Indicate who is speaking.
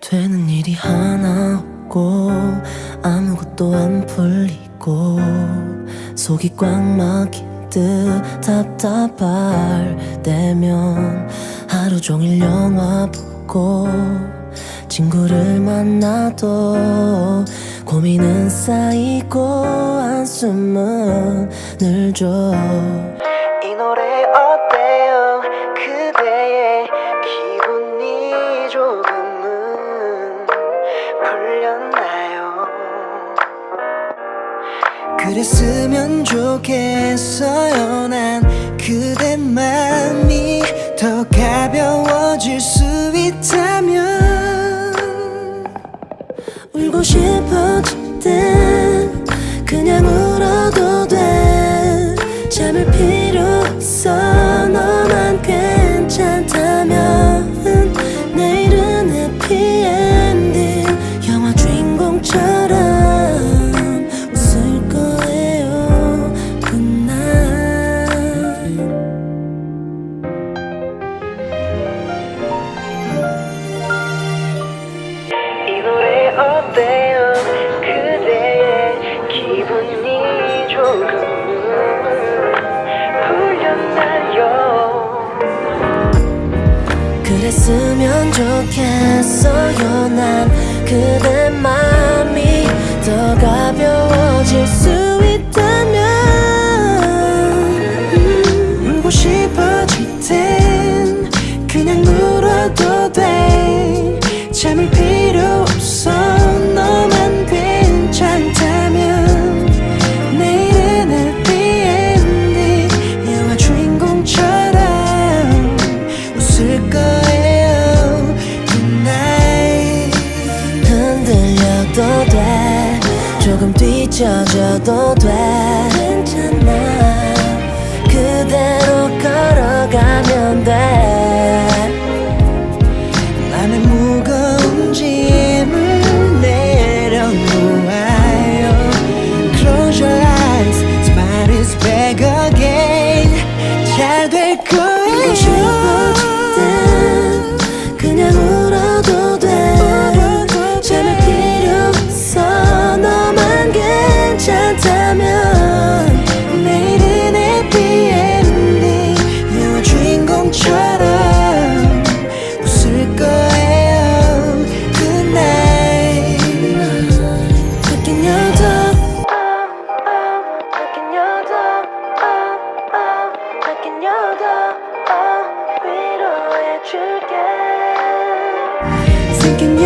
Speaker 1: 되는 일이 하나 없고 아무것도 안 풀리고 속이 꽉 막힌 듯 답답할 때면 하루 종일 영화 보고 친구를 만나도 고민은 쌓이고 한숨은 늘죠. 이 노래 어때요? 그대의 기분이 조금은 풀렸나요? 그랬으면 좋겠어요. 난 그대 맘이 더 가벼워질 수 있다면 울고 싶어질 땐 그냥 sana. 그랬으면 좋겠어요. 난 그대 맘이 더 가벼워 흔들려도 돼. 조금 뒤쳐져도 돼. 괜찮아 Dream,